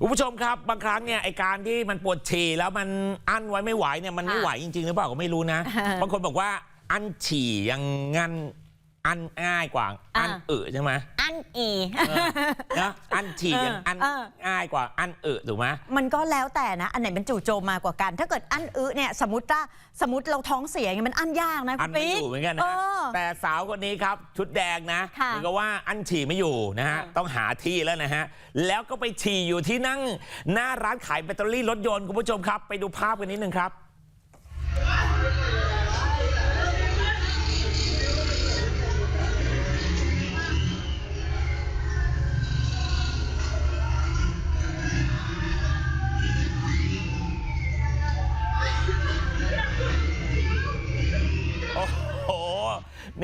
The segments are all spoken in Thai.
คุณผู้ชมครับบางครั้งเนี่ยไอการที่มันปวดฉี่แล้วมันอั้นไว้ไม่ไหวเนี่ยมันไม่ค่ะไหวจริงๆหรือเปล่าก็ไม่รู้นะบางคนบอกว่าอั้นฉี่ยังงันอั้นง่ายกว่าอั้นอ่าเออใช่ไหม อันอีเออนะอั้นฉี่ยังอั้นเออง่ายกว่าอั้นเออถูกไหมมันก็แล้วแต่นะ อันไหนเป็นจู่โจมมากว่ากัน ถ้าเกิดอั้นอึเนี่ยสมมติว่าสมมติเราท้องเสียอย่างเงี้ยมันอั้นยากนะอัคุนณไม่ปิ๊อกยู่เหมือนกันเอนะอแต่สาวคนนี้ครับ ชุดแดงนะค่ะเหมือนกับว่าอันฉี่ไม่อยู่นะฮะเออต้องหาที่แล้วนะฮะแล้วก็ไปฉี่อยู่ที่นั่งหน้าร้านขายแบตเตอรี่รถยนต์คุณผู้ชมครับ ไปดูภาพกันนิดนึงครับ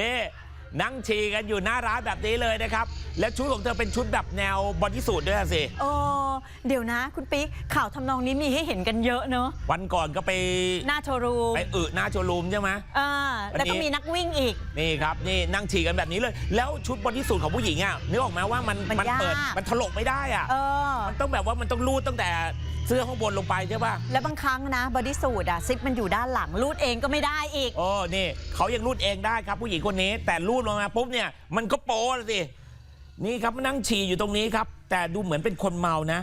นี่ นั่งฉี่กันอยู่หน้าร้านแบบนี้เลยนะครับ และชุดของเธอเป็นชุดแบบแนวบอดี้สูทด้วยอะสิเออเดี๋ยวนะ คุณปิ๊กข่าวทำนองนี้มีให้เห็นกันเยอะเนอะวันก่อนก็ไปหน้าโชว์รูมไปอึหน้าโชว์รูมใช่ไหมอ่าแล้วก็วันนี้มีนักวิ่งอีก นี่ครับนี่นั่งฉี่กันแบบนี้เลย แล้วชุดบอดี้สูทของผู้หญิงอะนึกออกไหมว่ามันมันเปิดยากมันถลกไม่ได้อะเออมันต้องแบบว่ามันต้องรูดตั้งแต่เสื้อข้างบนลงไปใช่ป่ะ แล้วบางครั้งนะบอดี้สูทอะซิปมันอยู่ด้านหลังรูดเองก็ไม่ได้อีกโอ้นี่เขายังรูดเองได้ครับผู้หญิงคนนี้แต่รูดลงมาปุ๊บเนี่ยมันก็โป๊了สินี่ครับนั่งฉี่อยู่ตรงนี้ครับ แต่ดูเหมือนเป็นคนเมานะ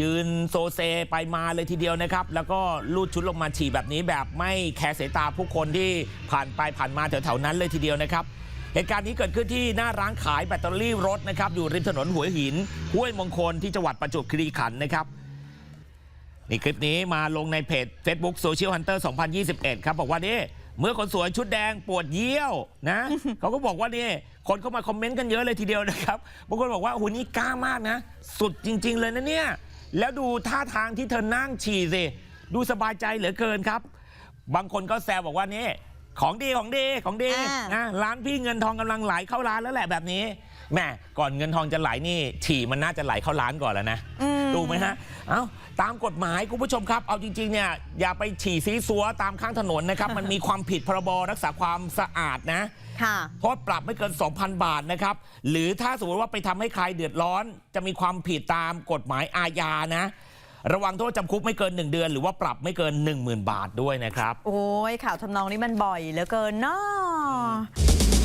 ยืนโซเซไปมาเลยทีเดียวนะครับ แล้วก็ลูดชุดลงมาฉี่แบบนี้แบบไม่แคร์สายตาผู้คนที่ผ่านไปผ่านมาแถวๆนั้นเลยทีเดียวนะครับเหตุการณ์นี้เกิดขึ้นที่หน้าร้านขายแบตเตอรี่รถนะครับ อยู่ริมถนนหัวหินห้วยมงคลที่จังหวัดประจวบคีรีขันธ์นะครับนี่คลิปนี้มาลงในเพจ Facebook Social Hunter 2021 ครับ บอกว่านี่ เมื่อคนสวยชุดแดงปวดเยี่ยวนะ เขาก็บอกว่านี่คนเข้ามาคอมเมนต์กันเยอะเลยทีเดียวนะครับบางคนบอกว่าโอ้โหนี่กล้ามากนะ สุดจริง ๆ เลยนะเนี่ย แล้วดูท่าทางที่เธอนั่งฉี่สิดูสบายใจเหลือเกินครับ บางคนก็แซวบอกว่านี่ของดีของดีของดีอ่าน นะร้านพี่เงินทองกำลังไหลเข้าร้านแล้วแหละแบบนี้แหม่ก่อนเงินทองจะไหลนี่ฉี่มันน่าจะไหลเข้าร้านก่อนแล้วนะ อืม ถูกไหมฮะ เอ้าตามกฎหมายคุณผู้ชมครับ เอาจริงๆเนี่ยอย่าไปฉี่ซีซัวตามข้างถนนนะครับ มันมีความผิดพรบรักษาความสะอาดนะค่ะโทษปรับไม่เกิน 2,000 บาทนะครับ หรือถ้าสมมติว่าไปทำให้ใครเดือดร้อน จะมีความผิดตามกฎหมายอาญานะระวังโทษจำคุกไม่เกิน 1 เดือน หรือว่าปรับไม่เกิน 10,000 บาทด้วยนะครับ โอ้ยข่าวทำนองนี้มันบ่อยเหลือเกินเนาะ